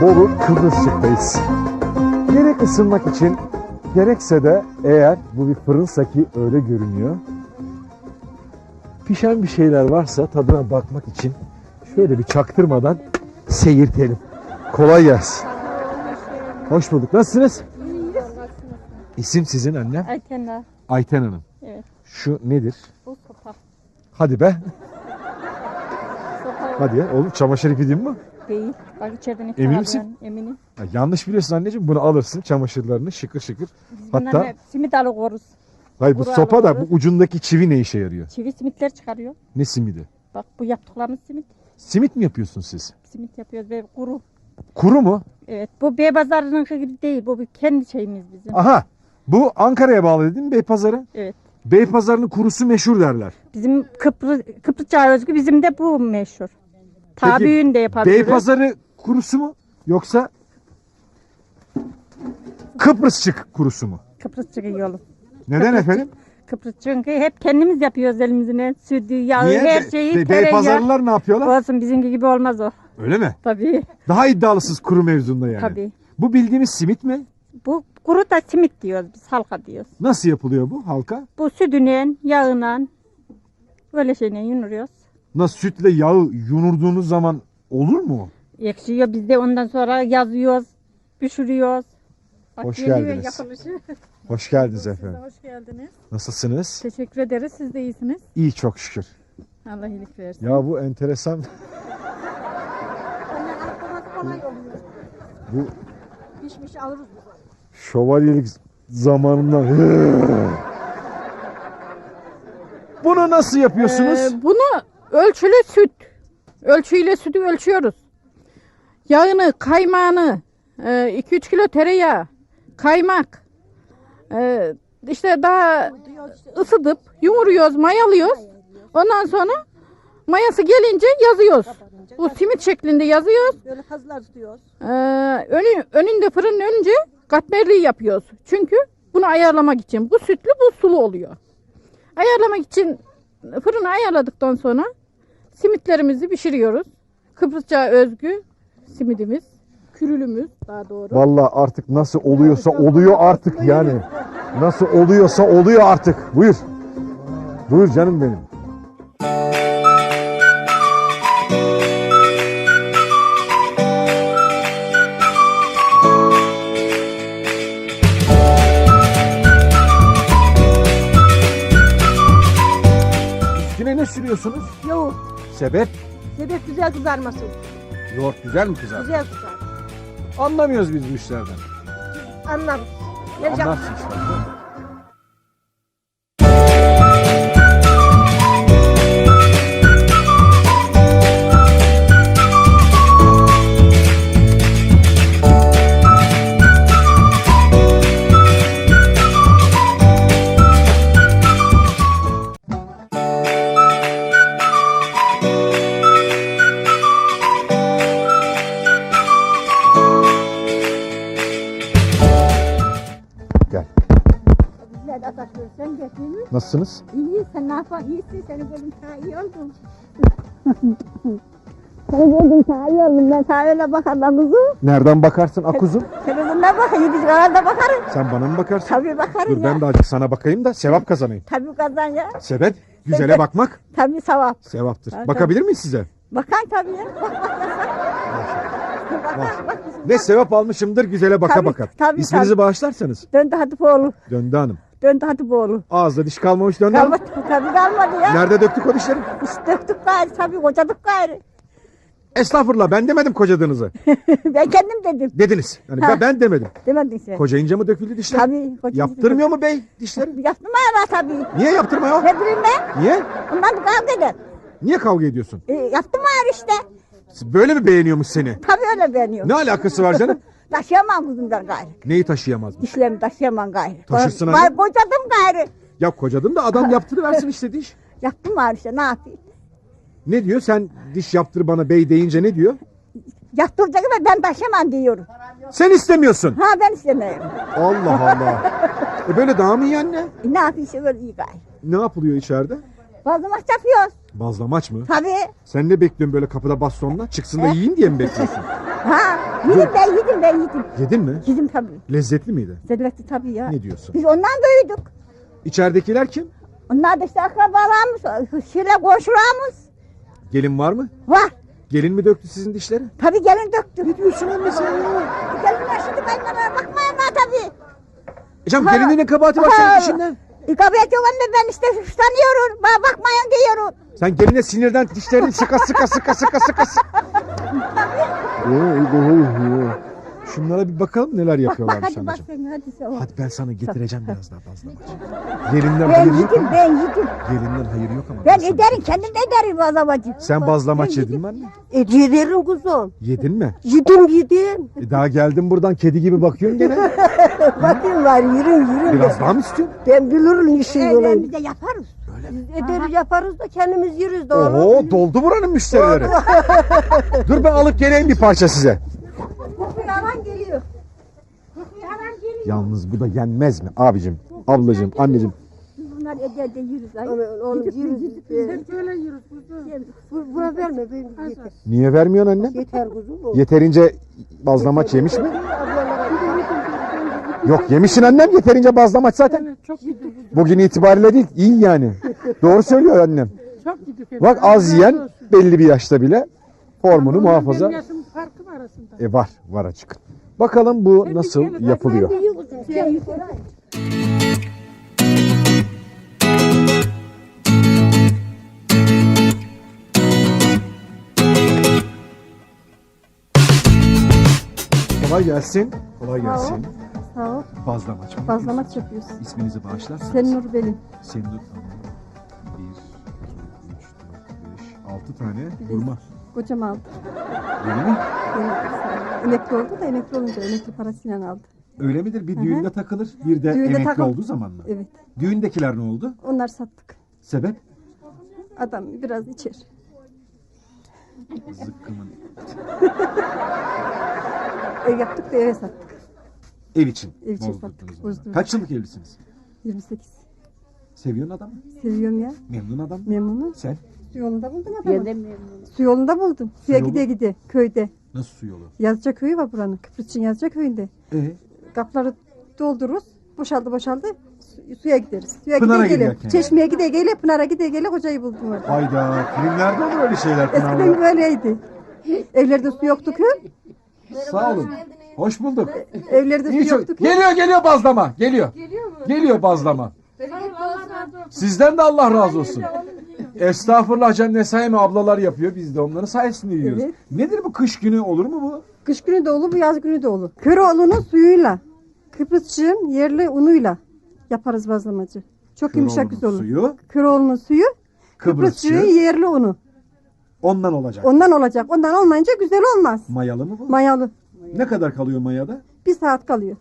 Bolu Kıbrısçık'tayız. Gerek ısınmak için gerekse de eğer bu bir fırınsa ki öyle görünüyor. Pişen bir şeyler varsa tadına bakmak için şöyle bir çaktırmadan seyirtelim. Kolay gelsin. Hoş bulduk. Nasılsınız? İsim sizin annem? Ayten'le. Ayten Hanım. Evet. Şu nedir? Bu sopa. Hadi be. Sopa Hadi ya. Oğlum çamaşır ipi değil mi? Değil. Bak içeriden iftar Emin misin? Eminim. Ya yanlış biliyorsun anneciğim. Bunu alırsın çamaşırlarını şıkır şıkır. Biz Hatta- bundan hep simit alıkoruz. Hayır bu Kuru sopa da bu alıyoruz. ucundaki çivi ne işe yarıyor? Çivi simitler çıkarıyor. Ne simidi? Bak bu yaptıklarımız simit. Simit mi yapıyorsun siz? Simit yapıyoruz ve kuru. Kuru mu? Evet. Bu bey pazarının gibi değil. Bu bir kendi şeyimiz bizim. Aha. Bu Ankara'ya bağlı değil mi Beypazarı? Evet. Beypazarı'nın kurusu meşhur derler. Bizim Kıbrıs, Kıbrısça özgü bizim de bu meşhur. Ta Peki, büyüğünü de yapabiliriz. Beypazarı kurusu mu yoksa Kıbrısçık kurusu mu? Kıbrısçı yolu. Neden Kıbrısçık. efendim? Kıbrıs çünkü hep kendimiz yapıyoruz elimizle. Sütü, yağı, Niye? her şeyi, Be- tereyağı. Beypazarlılar ne yapıyorlar? Olsun bizimki gibi olmaz o. Öyle mi? Tabii. Daha iddialısınız kuru mevzunda yani. Tabii. Bu bildiğimiz simit mi? Bu kuru da simit diyoruz biz halka diyoruz. Nasıl yapılıyor bu halka? Bu sütüyle, yağıyla böyle şeyle yunuruyoruz. Nasıl sütle yağı yunurduğunuz zaman olur mu? Ekşiyor biz de ondan sonra yazıyoruz, pişiriyoruz. Bak Hoş geliyor geldiniz. yapılışı. Hoş geldiniz efendim. Hoş geldiniz. Nasılsınız? Teşekkür ederiz. Siz de iyisiniz. İyi çok şükür. Allah iyilik versin. Ya bu enteresan. bu Pişmiş alırız. şövalyelik zamanından. Bunu nasıl yapıyorsunuz? Ee, bunu ölçülü süt. Ölçüyle sütü ölçüyoruz. Yağını, kaymağını, 2-3 kilo tereyağı, kaymak. e, işte daha ısıtıp yumuruyoruz, mayalıyoruz. Ondan sonra mayası gelince yazıyoruz. Bu simit şeklinde yazıyoruz. Böyle kazılar tutuyoruz. Ee, önü, önünde fırının önce katmerliği yapıyoruz. Çünkü bunu ayarlamak için. Bu sütlü bu sulu oluyor. Ayarlamak için fırını ayarladıktan sonra simitlerimizi pişiriyoruz. Kıbrısça özgü simidimiz. Kürülümüz daha doğru. Vallahi artık nasıl oluyorsa oluyor artık yani. Nasıl oluyorsa oluyor artık. Buyur. Buyur canım benim. Üstüne ne sürüyorsunuz? Yoğurt. Sebep? Sebep güzel kızarması. Yoğurt güzel mi kızar? Güzel kızar. Anlamıyoruz biz bu işlerden. Anlarız. Anlarsın işte. Nasılsınız? İyi. Sen ne yapan? İyisin. Seni gördüm. Daha iyi oldum. Seni gördüm. Daha iyi oldum. Ben sana öyle bakarım kuzu. Nereden bakarsın akuzum? Televizyonda bakayım. Biz kanalda bakarım. Sen bana mı bakarsın? Tabii bakarım Dur ya. ben de azıcık sana bakayım da sevap kazanayım. Tabii kazan ya. Sebep güzele Sebep. bakmak Tabii sevap. sevaptır. Evet, Bakabilir miyiz size? Bakan tabii ya. Bak bak. Ne sevap almışımdır güzele baka Tabii, baka. tabii, İsminizi tabii. bağışlarsanız. Döndü Hatipoğlu. Döndü hanım. Döndü Hatipoğlu. Ağızda diş kalmamış döndü. Kalmadı. Tabii kalmadı ya. Nerede döktük o dişleri? İşte döktük gayrı tabii kocadık gayrı. Estağfurullah ben demedim kocadığınızı. ben kendim dedim. Dediniz. Yani ben, ben demedim. Demedin sen. Kocayınca mı döküldü dişler? Tabii. koca- Yaptırmıyor mu bey dişleri? Yaptım ama tabii. Niye yaptırmıyor? Ne bileyim ben? Niye? Ondan da kavga eder. Niye kavga ediyorsun? E, yaptım ağır işte. Böyle mi beğeniyormuş seni? Tabii öyle beğeniyor. Ne alakası var canım? Taşıyamam kızımdan gayrı. Neyi taşıyamazmış? Dişlerimi taşıyamam gayrı. Taşırsın Ko- hani. Kocadım gayrı. Ya kocadın da adam yaptırıversin işte diş. Yaptım ağır işte ne yapayım? Ne diyor? Sen diş yaptır bana bey deyince ne diyor? Yaptıracak ama ben taşıyamam diyorum. Sen istemiyorsun. Ha ben istemiyorum. Allah Allah. E böyle daha mı iyi anne? E, ne yapayım işte böyle iyi gayrı. Ne yapılıyor içeride? Fazla maç yapıyoruz. Bazlamaç mı? Tabii. Sen ne bekliyorsun böyle kapıda bastonla? Çıksın da yiyin diye mi bekliyorsun? Ha, yedim ben yedim ben yedim. Yedin mi? Yedim tabii. Lezzetli miydi? Zedrekti tabii ya. Ne diyorsun? Biz ondan doyduk. İçeridekiler kim? Onlar da işte akrabalarımız, şöyle komşularımız Gelin var mı? var. Gelin mi döktü sizin dişleri? Tabii gelin döktü. Ne diyorsun anne sen ya? Gelinler şimdi benden bakmayanlar tabii. E canım Ha. gelinin ne kabahati var Ha. senin dişinden? İkabet yok anne ben işte suçlanıyorum. Bana bakmayan diyorum. Sen geline sinirden dişlerini sıka sıka sıka sıka sıka sıka. Şunlara bir bakalım neler yapıyorlarmış hadi bak anneciğim. sen hadi sen. Hadi ben sana getireceğim biraz daha fazla maç. Gelinden Ben hayır yok yedim ama. ben yedim. Gelinden hayır yok ama. Ben sana ederim kendim de ederim bazlamacı. Sen bazlamaç yedin mi anne? E, yedirim kuzum. Yedin mi? Yedim yedim. E daha geldim buradan kedi gibi bakıyorsun gene. Bakın var yürün yürün. Biraz daha mı istiyorsun? Ben bilirim işi olayım. Biz de yaparız. Biz ederiz yaparız da kendimiz yürüz de oğlum. Oho doldu buranın müşterileri. Dur ben alıp geleyim bir parça size. Yalan geliyor. Yalan geliyor. Yalnız bu da yenmez mi abicim, ablacığım, anneciğim? Bunlar eder de yürüz. Ay. Oğlum yürüz. Hep böyle yürüz kuzum. Buna verme benim yeter. Niye vermiyorsun annem? Yeter kuzum. Yeterince bazlamaç yemiş mi? Yok yemişsin annem yeterince bazlamaç zaten. Bugün itibariyle değil iyi yani. Doğru söylüyor annem. Bak az yiyen belli bir yaşta bile formunu muhafaza. Benim yaşım farkı var arasında. E var var açık. Bakalım bu nasıl yapılıyor. Kolay gelsin. Kolay gelsin. Sağ ol. Bazlamaç mı? Bazlamaç yapıyoruz. İsminizi bağışlarsınız. Senin Nur benim. Tamam. 6 tane hurma. Kocam aldı. Öyle mi? Emekli oldu da emekli olunca emekli parasıyla aldı. Öyle midir? Bir düğünde takılır, bir de Düğünde emekli takıl- olduğu zaman mı? Evet. Düğündekiler ne oldu? Onlar sattık. Sebep? Adam biraz içer. Zıkkımın. Ev yaptık da eve sattık. Ev için. Ev için bozdurdunuz sattık, onu. bozdurduk. Kaç yıllık evlisiniz? 28. Seviyorsun adamı? Seviyorum ya. Memnun adam mı? Memnunum. Sen? Su yolunda buldum adamı. Su yolunda buldum. Suya yolu? gide gide köyde. Nasıl su yolu? Yazca köyü var buranın. Kıbrıs'ın Yazca köyünde. Ee, Kapları doldururuz. Boşaldı boşaldı. Su- suya gideriz. Suya Pınar'a gide giderken gele. Çeşmeye gide gele. Pınar'a gide gele. Hocayı buldum orada. hayda. Filmlerde olur öyle şeyler Eskiden Pınar'da. böyleydi. Evlerde su yoktu ki. Sağ olun. Hoş bulduk. Evlerde İyi su çok. yoktu ki. Geliyor geliyor bazlama. Geliyor. Geliyor mu? Geliyor bazlama. Sizden de Allah razı olsun. Estağfurullah canım ne sayma ablalar yapıyor. Biz de onların sayesinde yiyoruz. Evet. Nedir bu kış günü olur mu bu? Kış günü de olur, bu yaz günü de olur. Köroğlu'nun suyuyla, Kıbrısçığın yerli unuyla yaparız bazlamacı. Çok yumuşak güzel olur. Suyu Köroğlu'nun suyu, Kıbrısçığın Kıbrısçı yerli unu. ondan olacak. Ondan olacak. Ondan olmayınca güzel olmaz. Mayalı mı bu? Mayalı. Ne kadar kalıyor mayada? Bir saat kalıyor.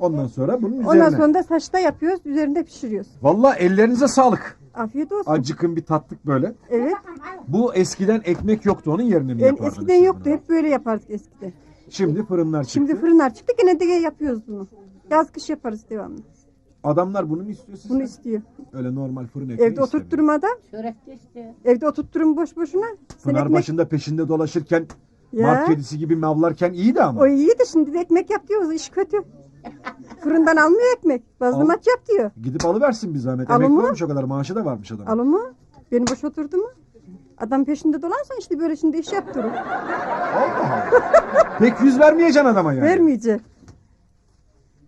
Ondan sonra bunun Ondan üzerine. sonra da saçta yapıyoruz, üzerinde pişiriyoruz. Vallahi ellerinize sağlık. Afiyet olsun. Acıkın bir tatlık böyle. Evet. Bu eskiden ekmek yoktu onun yerine mi En, yapardınız? eskiden yoktu. Hep böyle yapardık eskiden. Şimdi fırınlar çıktı. Şimdi fırınlar çıktı. Gene de yapıyoruz bunu. Yaz kış yaparız devamlı. Adamlar bunu mu istiyor sizden? Bunu istiyor. Öyle normal fırın ekmeği Evde istemiyor. oturtturmadan. Evde oturtturun boş boşuna. Sen Pınar ekmek başında peşinde dolaşırken Ya. mart kedisi gibi mavlarken iyiydi ama. O iyi de şimdi de ekmek yap diyoruz. iş kötü. Fırından almıyor ekmek. Bazlamaç yap diyor. Gidip alıversin bir zahmet. Alın Emekli mı? olmuş o kadar maaşı da varmış adamın. Alın mı? Beni boş oturdu mu? Adam peşinde dolansan işte böyle şimdi iş yaptırır. Allah Allah. Pek yüz vermeyeceksin adama yani. Vermeyecek.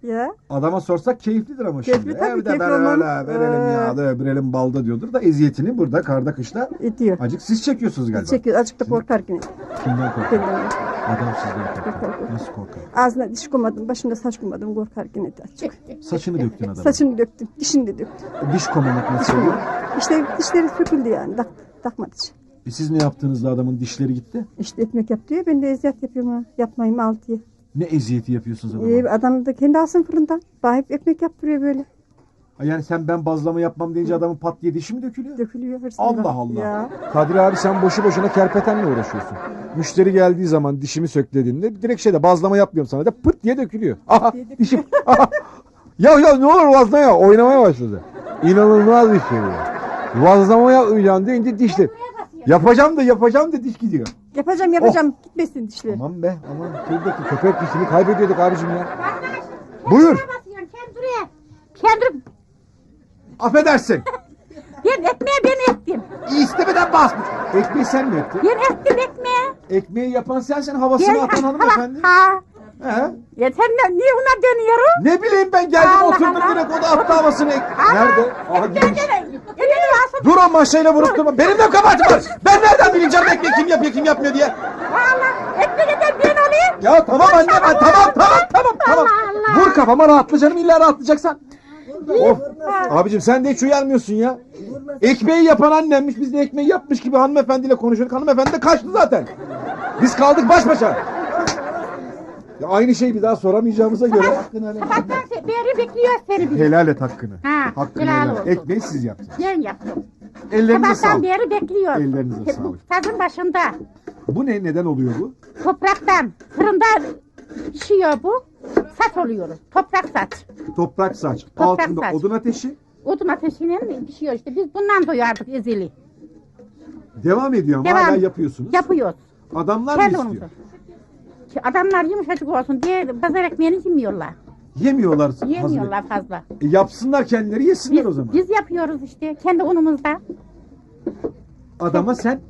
Ya Adama sorsak keyiflidir ama Keyifli şimdi. tabii, Evde keyifli ben olmam. öyle verelim Ee. yağda öbürelim balda diyordur da eziyetini burada karda kışta ediyor. acık siz çekiyorsunuz galiba. Çekiyor. Azıcık da korkar yine. Kimden? Kendinden. Adam sizden korkar. Nasıl korkar? Ağzına diş koymadım. Başında saç koymadım. Korkar yine de açık. Saçını döktün adama. Saçını döktüm. Dişini de döktüm. Diş komamak nasıl oluyor? İşte dişleri söküldü yani. Tak, takmadı. E siz ne yaptığınızda adamın dişleri gitti? İşte ekmek yap diyor. Ben de eziyet yapıyorum ha. Yapmayayım al diye. Ne eziyeti yapıyorsunuz adama? Ee, adam da kendi alsın fırından. Bana hep ekmek yaptırıyor böyle. Yani sen ben bazlama yapmam deyince adamın pat diye dişi mi dökülüyor? Dökülüyor hırsına. Allah. Allah. Ya. Kadir abi sen boşu boşuna kerpetenle uğraşıyorsun. Müşteri geldiği zaman dişimi sök dediğinde direkt şeyde bazlama yapmıyorum sana da pıt diye dökülüyor. Aha dişim. Aha. ya ya ne olur bazlama ya oynamaya başladı. İnanılmaz bir şey bu. Bazlama yapmayacağım deyince dişler. Yapacağım da yapacağım da diş gidiyor. Yapacağım yapacağım. Gitmesin dişleri. Aman be aman. Şuradaki köpek dişini kaybediyorduk abicim ya. Buyur. Kendine. Affedersin. Ben ekmeği ben ettim. İstemeden basmış. Ekmeği sen mi ettin? Ben ettim ekmeği. Ekmeği yapan sensin havasını atan hanımefendi. Ha. He. Ya sen ne, niye ona dönüyorum? Ne bileyim ben geldim Allah oturdum Allah. direkt o da attı havasını. Ek- Nerede? Aha. Elini alsın. Dur o maşayla vurup durma. Benim de kabahatim var. Ben nereden bileyim canım ekmeği kim yapıyor kim yapmıyor diye. Allah. Ekmeği de ben olayım. Ya tamam anne ben tamam tamam tamam tamam. Allah Allah. Vur kafama rahatla canım illa rahatlayacaksan. Of. Abicim sen de hiç uyarmıyorsun ya. Ekmeği yapan annemmiş biz de ekmeği yapmış gibi hanımefendiyle konuşuyorduk. Hanımefendi de kaçtı zaten. Biz kaldık baş başa. Ya aynı şeyi bir daha soramayacağımıza göre. Sabahtan beri bekliyor seni. Helal et hakkını. Ha, Hakkını helal helal. et. olsun. Ekmeği siz yaptınız. Ben yaptım. Ellerinize Sabahtan sağlık. beri bekliyor. Ellerinize sağlık. Sazın başında. Bu ne? Neden oluyor bu? Topraktan. Fırında pişiyor bu. Saç oluyor. Toprak saç. Toprak saç. Toprak altında saç. odun ateşi. Odun ateşiyle pişiyor işte. Biz bundan doyardık ezeli. Devam ediyor ama Devam. hala yapıyorsunuz. Yapıyoruz. Adamlar Kendi mı istiyor? Ki Adamlar yumuşacık olsun diye pazar ekmeğini yemiyorlar. Yemiyorlar. hazır. Yemiyorlar fazla. E, yapsınlar kendileri yesinler Biz, o zaman. biz yapıyoruz işte kendi unumuzda. Adama sen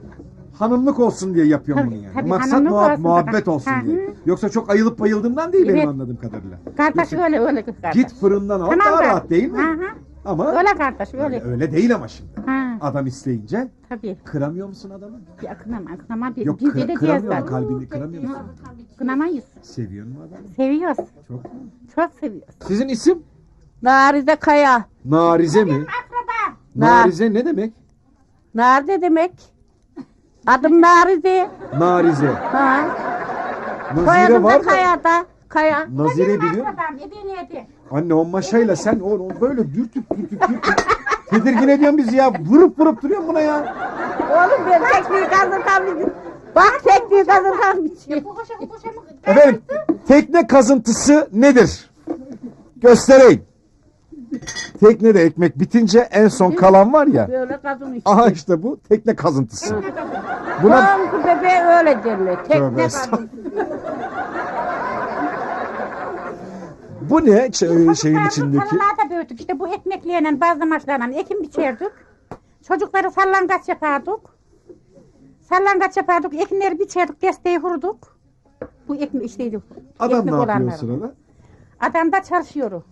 hanımlık olsun diye yapıyorsun Tabii, bunu yani. tabii, Maksat hanımlık muha- olsun muhabbet tabii. olsun Hı diye. hı. Yoksa çok ayılıp bayıldığımdan değil benim Evet. anladığım kadarıyla. Kardeş öyle öyle kız kardeş. Git fırından al daha da- rahat değil mi? Hı hı. Ama Öyle kardeş öyle. öyle, değil ama şimdi. Ha, Adam isteyince tabii. kıramıyor musun adamı? Ya kınama kınama bir Yok biz kıra- edeceğiz kıramıyor zaten. Kalbini kıramıyor musun? Kınamayız. Seviyor mu adamı? Seviyoruz. Çok. Çok seviyoruz. Sizin isim? Narize Kaya. Narize mi? Narize ne demek? Nerede demek? Adım Narize. Narize. Ha. Nazire Soyadım var da da. Kaya'da. Kaya. Nazire biliyor. Anne o maşayla sen o, o böyle dürtüp dürtüp dürtüp tedirgin ediyorsun bizi ya. Vurup vurup duruyorsun buna ya. Oğlum ben tekniği kazıkan Bak tekniği koşa mı? Efendim tekne kazıntısı nedir? Göstereyim. Teknede ekmek bitince en son kalan var ya. Böyle kadın işte. Aha işte bu tekne kazıntısı. Buna Komşu bebeğe öyle derler. Tövbe Tekne kadın. bu ne ç- şeyin içindeki? Tarlalarda büyüdük. İşte bu ekmeklerle bazı maçlarla ekim biçerdik. Çocukları sallangaç yapardık. Sallangaç yapardık. Ekinleri biçerdik. Desteği vurduk. Bu ekmek işteydi. Adam ne yapıyor o sırada? Adam da çalışıyor.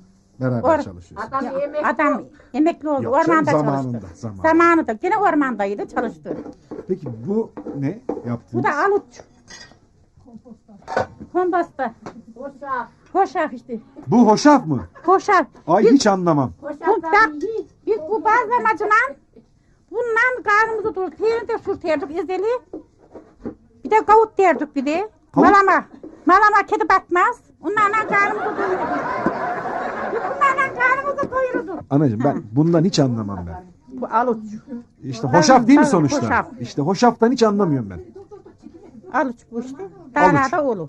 Beraber Or- çalışıyorsun. Adam Ya, yemek adam emekli oldu. Yok canım, ormanda zamanında, çalıştı. zamanında. Zamanında. Gene ormandaydı çalıştı. Peki bu ne Bu yaptınız? da aluç. Komposta. Hoşaf işte. Bu hoşaf mı? Hoşaf. Ay Biz- hiç anlamam. Bu, bak, biz bu bazlamacıyla bundan karnımızı doyurduk. Peynir de sürterdik ezeli. Bir de kavut derdik bir de. Kavut? Malama. Malama kedi batmaz. Onlarla karnımızı doyurduk. Biz bunlarla karnımızı doyurduk. Anacığım ben bundan hiç anlamam ben. Bu aluç. İşte hoşaf değil mi tabii, sonuçta? hoşaf. İşte hoşaftan hiç anlamıyorum ben. Aluç bu işte. Dağlarda olur.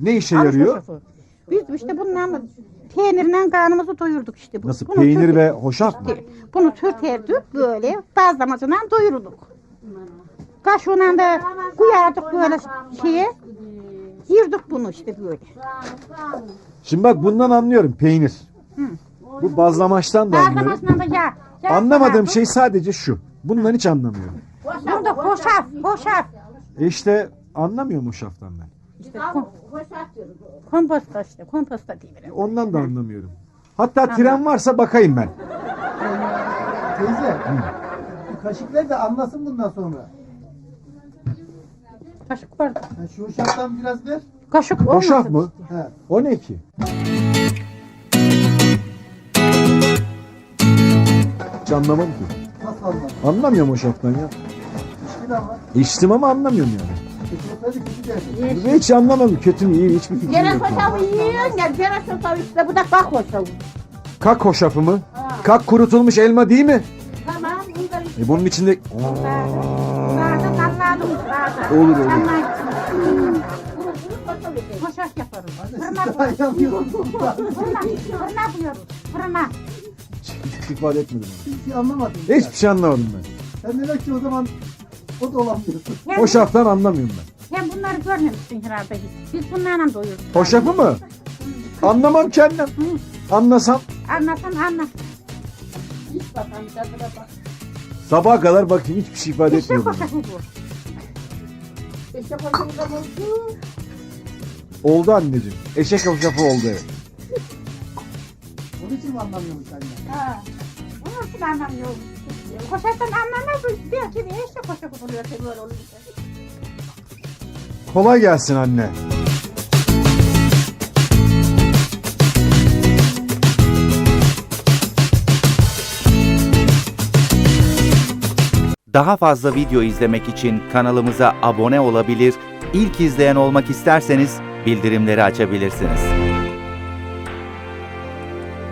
Ne işe Aluç yarıyor? hoşafı. Biz işte bununla peynirle karnımızı doyurduk işte. Bu. Nasıl Bunu peynir ve hoşaf mı? Bunu sürterdik böyle bazlamacıyla doyurduk. Kaşığıyla da koyardık böyle şeye. Yirdik bunu işte böyle. Şimdi bak bundan anlıyorum peynir. Bu bazlamaçtan da anlıyorum. Da Anlamadığım şey sadece şu. Bundan hiç anlamıyorum. Bunda hoşaf, hoşaf. E işte anlamıyorum hoşaftan ben. İşte kom- komposta işte, komposta diyebilirim. Ondan da anlamıyorum. Hatta tren varsa bakayım ben. Teyze. Bu kaşık ver de anlasın bundan sonra. Kaşık var. Ha, şu uşaktan biraz ver. Kaşık olmasın. Hoşaf mı? He. O ne ki? Hiç anlamam ki. Nasıl anladın? Anlamıyorum hoşaftan ya. İçkin ama. İçtim ama anlamıyorum yani. Kötü hiç anlamadım. Kötü mü iyi mi hiçbir fikrim Gene yok. yani. koşavı yiyorsun ya. Gene koşavı işte. Bu da bak koşavı. Kak hoşafı mı? Kak kurutulmuş elma değil mi? Tamam. bunu da E bunun içinde... Dallardım dağda. Olur, olur. Hoşaf yaparım. Fırına koy. Dayanamıyorum. Fırına, fırına koyuyoruz. Fırına. Hiç istifade etmedim. Hiçbir şey anlamadım. Hiçbir şey anlamadım ben. Sen demek ki o zaman O da olabilir. Sen, Hoşaftan anlamıyorum ben. sen bunları görmemişsin herhalde hiç. Biz bunlarla doyuyoruz. Hoşafı mı? Anlamam kendim. Anlasam Anlasan anla. sabaha kadar bakayım hiçbir şey ifade İşte etmiyor. bana. hoşafı bu. Oldu anneciğim. Eşek hoşafı oldu evet. Onun için mi anlamıyormuş anne? Ha. Onun için anlamıyorum. Hoşaftan anlamaz. Belki bir eşek hoşafı oluyor tabii böyle olunca. Kolay gelsin anne. Daha fazla video izlemek için kanalımıza abone olabilir, ilk izleyen olmak isterseniz bildirimleri açabilirsiniz.